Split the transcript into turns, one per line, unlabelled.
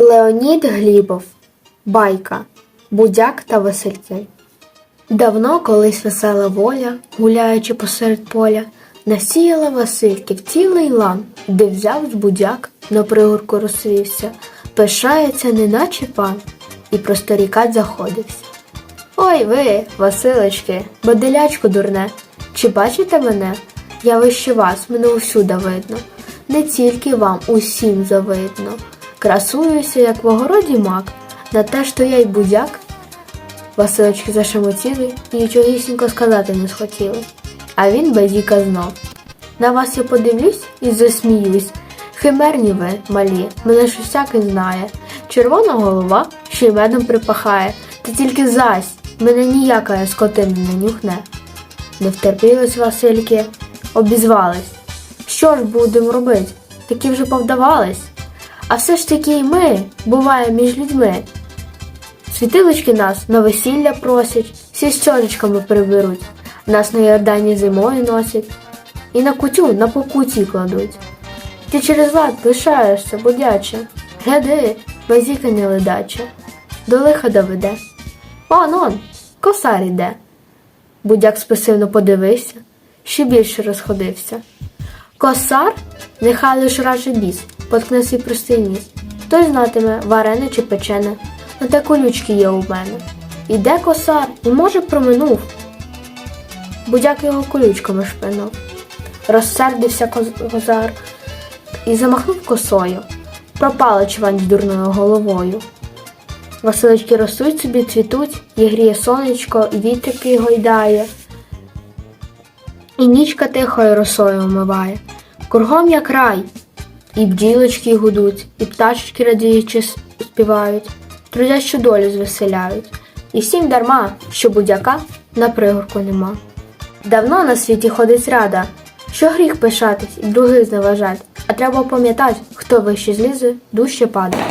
Леонід Глібов. Байка. Будяк та Васильки. Давно колись весела воля, гуляючи посеред поля, насіяла Васильків цілий лан, де взяв будяк, на пригорку розсвівся, пишається, неначе пан, і просторікать заходився. Ой ви, Василечки, баделячку дурне, чи бачите мене? Я вище вас, мене усюди видно. Не тільки вам, усім завидно. Красуюся, як в огороді мак, на те, що я й будяк. Василочки зашемотіли і нічогісінько сказати не схотіли. А він базіка знов. На вас я подивлюсь і засміюсь. Химерні ви, малі, мене ж всякий знає. Червона голова, що й медом припахає, та тільки зась, мене ніяка скотина не нюхне. Не втерпілись Васильки, обізвались. Що ж будемо робити? Такі вже повдавались. А все ж таки і ми, буває між людьми. Світилочки нас на весілля просять, всі з чолочками приберуть, нас на Йордані зимою носять, і на кутю на покуті кладуть. Ти через лад пишаєшся, будяче, гляди, базіка не ледаче, до лиха доведе. Он он, косар іде. Будяк спасивно подивився, ще більше розходився. Косар, нехай лиш раже біс, поткне свій простий ніс. Хтось знатиме, варене чи печене, на те колючки є у мене. Іде косар, і може проминув. Будяк його колючками шпинув. Розсердився козар і замахнув косою. Пропала чвань з дурною головою. Василички ростуть собі, цвітуть, і гріє сонечко, і вітрики гойдає. І нічка тихою росою омиває. Кругом як рай, і бджілочки гудуть, і пташечки радіючи співають, трудящу долю звеселяють. І всім дарма, що будяка на пригорку нема. Давно на світі ходить рада, що гріх пишатись і других зневажать, а треба пам'ятати, хто вище злізе, дужче падає.